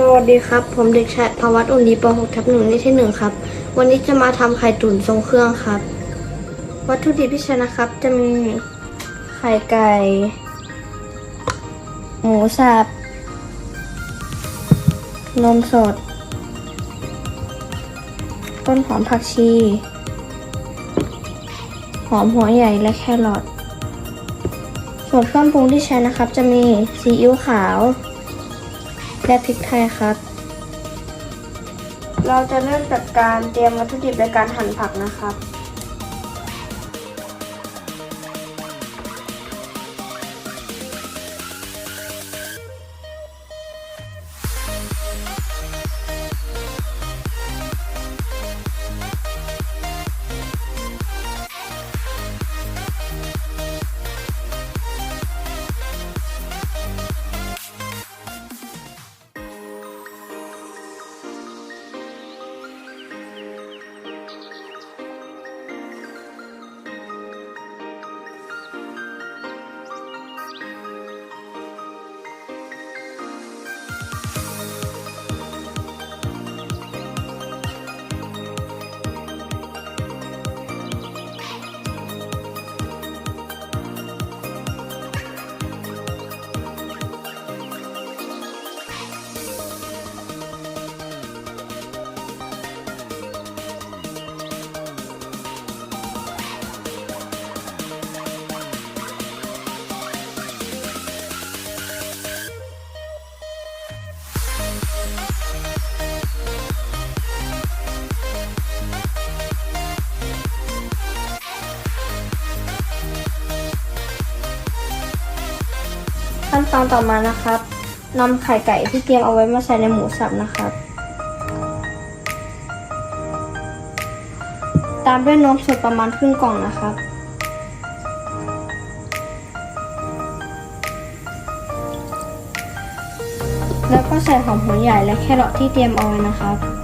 สวัสดีครับ ผมเด็กชายภวัตอุ่นดีป .6 ทับหนึ่งนิเทศหนึ่งครับ วันนี้จะมาทำไข่ตุ๋นทรงเครื่องครับ วัตถุดิบที่ใช้นะครับ จะมีไข่ไก่ หมูสับ นมสด ต้นหอมผักชี หอมหัวใหญ่และแครอท ส่วนเครื่องปรุงที่ใช้นะครับ จะมีซีอิ๊วขาว และพริกไทยครับ เราจะเริ่มจากการเตรียมวัตถุดิบในการหั่นผักนะครับ ขั้นตอนต่อมานะครับนำไข่ไก่ที่เตรียมเอาไว้มาใส่ในหมูสับนะครับ ตามด้วยนมสดประมาณครึ่งกล่องนะครับ แล้วก็ใส่หอมหัวใหญ่และแครอทที่เตรียมเอาไว้นะครับ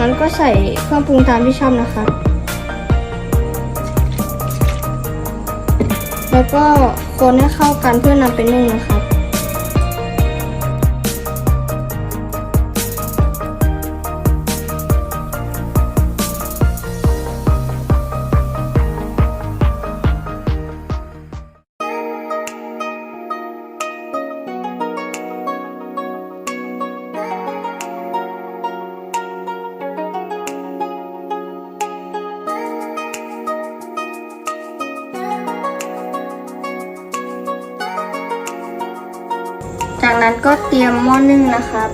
นั้นก็ใส่เครื่องปรุงตามที่ชอบนะคะ แล้วก็คนให้เข้ากันเพื่อนำไปนึ่งนะครับ จากนั้นก็เตรียมหม้อนึ่งนะครับ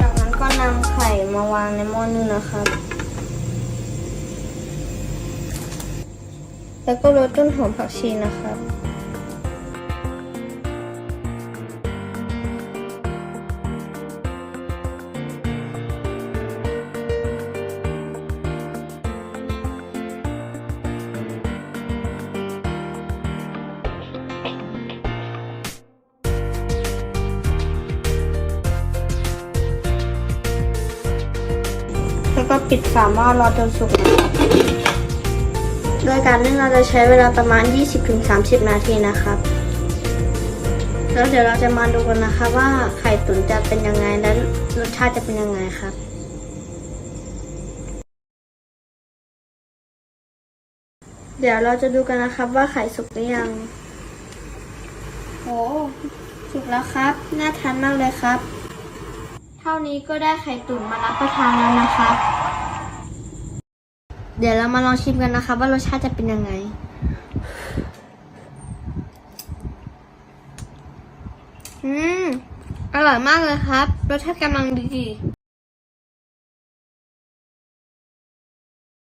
จากนั้นก็นำไข่มาวางในหม้อนึ่งนะครับ แล้วก็โรยต้นหอมผักชีนะครับแล้วก็ปิดฝาหม้อรอจนสุกนะครับ โดยการนึ่งเราจะใช้เวลาประมาณ 20-30 นาทีนะครับแล้วเดี๋ยวเราจะมาดูกันนะคะว่าไข่ตุ๋นจะเป็นยังไงและรสชาติจะเป็นยังไงครับเดี๋ยวเราจะดูกันนะครับว่าไข่สุกหรือยัง โอ้สุกแล้วครับ น่าทานมากเลยครับ เท่านี้ก็ได้ไข่ตุ๋นมารับประทานแล้วนะครับ เดี๋ยวเรามาลองชิมกันนะคะ ว่ารสชาติจะเป็นยังไง อืม อร่อยมากเลยครับ รสชาติกำลังดี